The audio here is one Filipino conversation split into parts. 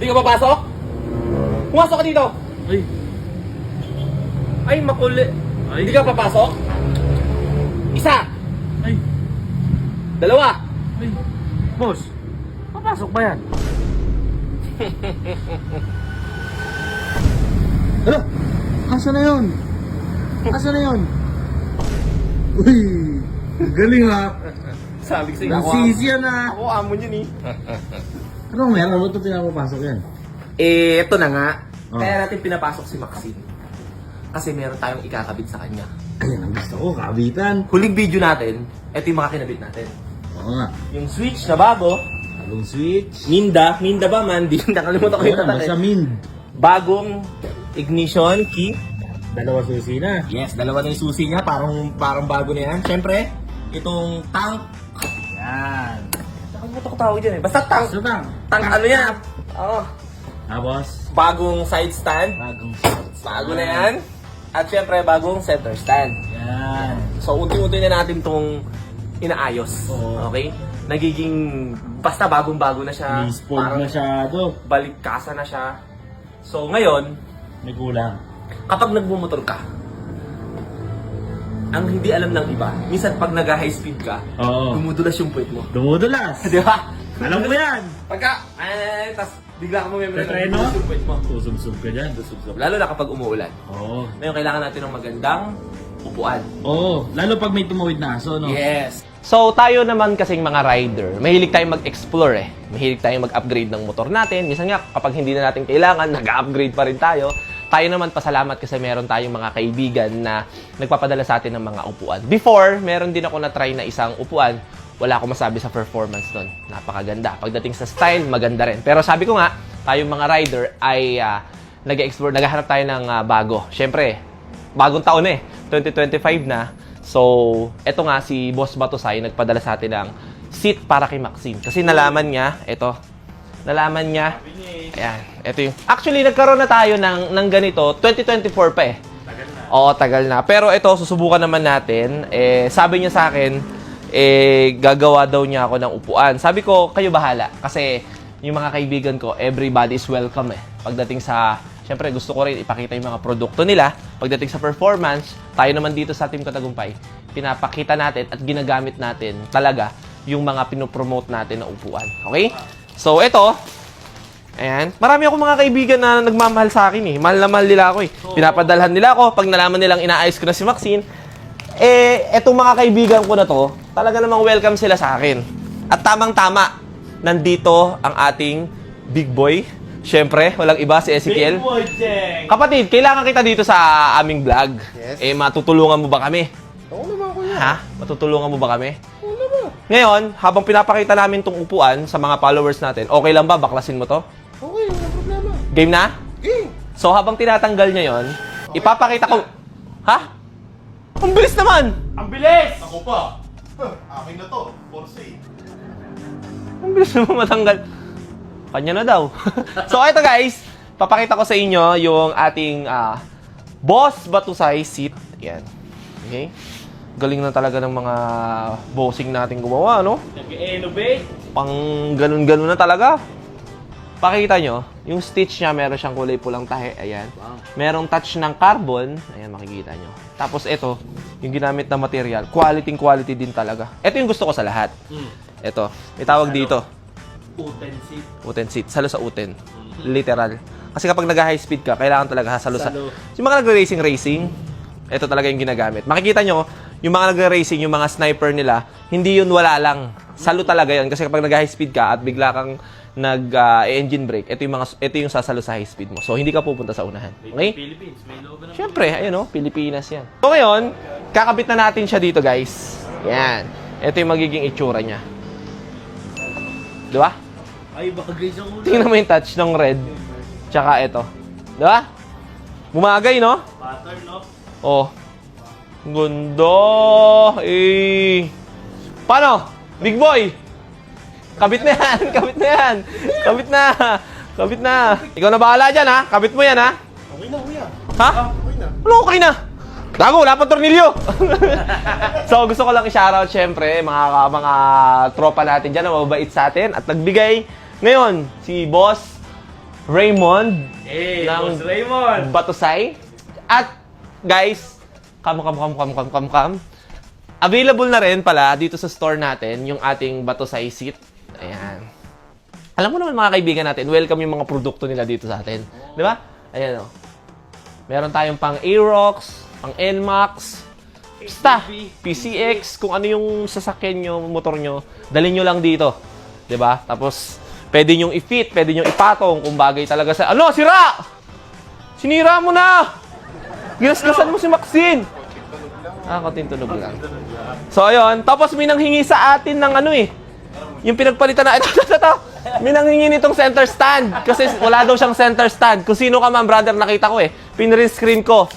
Hindi ka papasok? Pumasok ka dito! Ay. Ay, makuli. Ay. Hindi ka papasok? Isa! Ay. Dalawa! Ay. Boss, papasok ba yan? Hala! Asa na yun? Asa na yun? Uy! Galing ha! Sabi ko sa'yo, ako, sisi yan ha! ako amon yun eh. Anong meron? Ba't ito pinapapasok yan? Eh, eto na nga. Oh. Kaya natin pinapasok si Maxine. Kasi meron tayong ikakabit sa kanya. Ayan ang gusto ko, kabitan. Huling video natin, eto yung mga kinabit natin. Oo nga. Yung switch na bago, Bagong switch. Minda, Minda ba man? Di, nakalimutan ko yung Ayan, basta tatak. min. Bagong ignition key. Dalawa susi na. Yes, dalawa na yung susi niya, parang parang bago na yan. Siyempre, itong tank. Yan. Nakalimutan ko tawag dyan eh. Basta tank. So bang? Tank ano yan? Oo. Tapos, Bagong side stand. bagong. Bago na yan. At syempre, bagong center stand. Yan. So, unti-unti na natin itong inaayos. Oo. Okay? Nagiging, basta bagong-bago na siya. May-spoiled Parang masyado. Balik-kasa na siya. So, ngayon, May kulang. kapag nagmumotor ka, ang hindi alam ng iba, minsan pag nag-high speed ka, Oo. dumudulas yung puwet mo. Dumudulas. Di ba? Alam ko yan. Pagka, eh, tas bigla ka mamembre Sa treno? dumudulas yung puwet mo. Susub-sub ka dyan. Lalo na kapag umuulan. Oo. Ngayon, kailangan natin ng magandang upuan. Oo. Lalo pag may tumawid na aso, no? Yes. So, tayo naman kasing mga rider, mahilig tayong mag-explore eh. Mahilig tayong mag-upgrade ng motor natin. Minsan nga, kapag hindi na natin kailangan, nag-upgrade pa rin tayo. Tayo naman, pasalamat kasi meron tayong mga kaibigan na nagpapadala sa atin ng mga upuan. Before, meron din ako na-try na isang upuan. Wala akong masabi sa performance nun. Napakaganda. Pagdating sa style, maganda rin. Pero sabi ko nga, tayong mga rider ay ah, nag-explore, naghahanap tayo ng ah, bago. Siyempre, bagong taon eh. 2025 na. So, eto nga si Boss Batusay nagpadala sa atin ng seat para kay Maxine. Kasi nalaman niya, eto, nalaman niya, ayan, eto yung, actually nagkaroon na tayo ng, ng ganito, 2024 pa eh. Oo, tagal na. Pero ito, susubukan naman natin. Eh, sabi niya sa akin, eh, gagawa daw niya ako ng upuan. Sabi ko, kayo bahala. Kasi yung mga kaibigan ko, everybody is welcome eh. Pagdating sa, syempre gusto ko rin ipakita yung mga produkto nila. Pagdating sa performance, tayo naman dito sa Team Katagumpay, pinapakita natin at ginagamit natin talaga yung mga pinopromote natin na upuan. Okay? So, ito, Ayan. Marami akong mga kaibigan na nagmamahal sa akin eh. Mahal na mahal nila ako eh. Pinapadalhan nila ako. Pag nalaman nilang inaayos ko na si Maxine, eh, etong mga kaibigan ko na to, talaga namang welcome sila sa akin. At tamang-tama, nandito ang ating big boy. Siyempre, walang iba si Ezekiel. Kapatid, kailangan kita dito sa aming vlog. Yes. Eh, matutulungan mo ba kami? Oo naman kuya. Ha? Matutulungan mo ba kami? Oo naman. Ngayon, habang pinapakita namin tong upuan sa mga followers natin, okay lang ba? Baklasin mo to? Game na? Game. So habang tinatanggal niya yon, ipapakita ko... Ha? Ang bilis naman! Ang bilis! Ako pa. Huh, akin na to. For sale. Ang bilis naman matanggal. Kanya na daw. so ito guys, papakita ko sa inyo yung ating ah, Boss Batusay seat. Yan. Okay? Galing na talaga ng mga bossing natin gumawa, no? Nag-innovate. Pang ganun-ganun na talaga. Pakita nyo, yung stitch niya, meron siyang kulay pulang tahe. Ayan. Merong touch ng carbon. Ayan, makikita nyo. Tapos ito, yung ginamit na material. Quality quality din talaga. Ito yung gusto ko sa lahat. Ito. May tawag dito. Utensil. Uten seat. Salo sa uten. Literal. Kasi kapag nag-high speed ka, kailangan talaga salo sa... Yung mga nagre-racing racing, ito talaga yung ginagamit. Makikita nyo, yung mga nagre-racing, yung mga sniper nila, hindi yun wala lang. Salo talaga yun. Kasi kapag nag-high speed ka at bigla kang nag-engine brake, ito yung, mga, ito yung sasalo sa high speed mo. So, hindi ka pupunta sa unahan. Okay? Philippines, may loob na Siyempre, ayun o, Pilipinas yan. So ngayon, kakabit na natin siya dito guys. Yan. Ito yung magiging itsura niya. Di ba? Ay, baka grace ang ulo. Tingnan mo yung touch ng red. Tsaka ito. Di ba? Bumagay, no? Pattern, no? Oh. Gundo. Eh. Paano? Big boy. Kabit na yan. Kabit na yan. Kabit na. Kabit na. Ikaw na bahala dyan, ha? Kabit mo yan, ha? Okay na kuya. Ha? Okay na. Ano okay na? Gago, wala pang tornilyo. so, gusto ko lang i-shoutout syempre mga mga tropa natin dyan na mababait sa atin at nagbigay. Ngayon, si Boss Raymond Eh, ng Boss Raymond. Batusay. At guys, come, come, come, come, come, come, come. Available na rin pala dito sa store natin yung ating Batusay seat. Ayan. Alam mo naman mga kaibigan natin, welcome yung mga produkto nila dito sa atin. Di ba? Ayan o. Meron tayong pang Aerox, pang NMAX, basta, PCX, kung ano yung sasakyan nyo, motor nyo, dalhin nyo lang dito. Di ba? Tapos, pwede nyo i-fit, pwede nyo ipatong kung bagay talaga sa... Ano? Sira! Sinira mo na! Ginasgasan mo si Maxine! Ah, konting tunog lang. So, ayun. Tapos may nanghingi sa atin ng ano eh. Yung pinagpalitan na, ito, ito, ito, ito. May nanghingi nitong center stand. Kasi wala daw siyang center stand. Kung sino ka man, brother, nakita ko eh. Pinrint screen ko.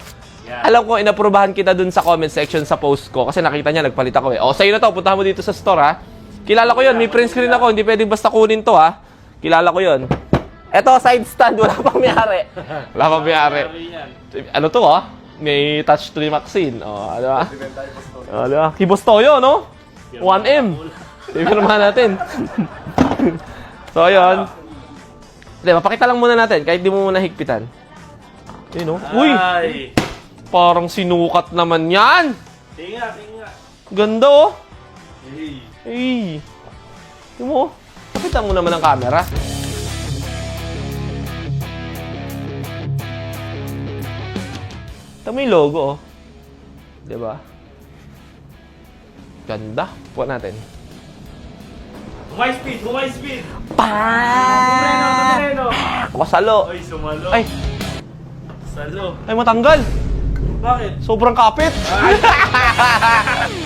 Alam ko, inaprubahan kita dun sa comment section sa post ko. Kasi nakita niya, nagpalit ako eh. O, sa'yo na to. Puntahan mo dito sa store ha. Kilala ko yun. May print screen ako. Hindi pwedeng basta kunin to ha. Kilala ko yun. Eto, side stand. Wala pang mayari. Wala pang mayari. Ano to ah? May touch to ni Maxine. O, ano ba? O, di ba? Kibos Toyo, no? 1M. Ipirmahan natin. so, ayun. Hindi, mapakita lang muna natin, kahit di mo muna higpitan. Yun, no? Uy! Ay. Parang sinukat naman yan! Tinga, tinga. Ganda, oh! Hey. Hey! Tingnan mo, oh. Pakita mo naman ang camera. Ito mo yung logo, oh. Diba? Ganda. Puwan natin. Humay speed, humay speed. Pa! Moreno, moreno. Kasalo. Ay, sumalo. Ay, Salo. ay matanggal. Bakit? Sobrang kapit.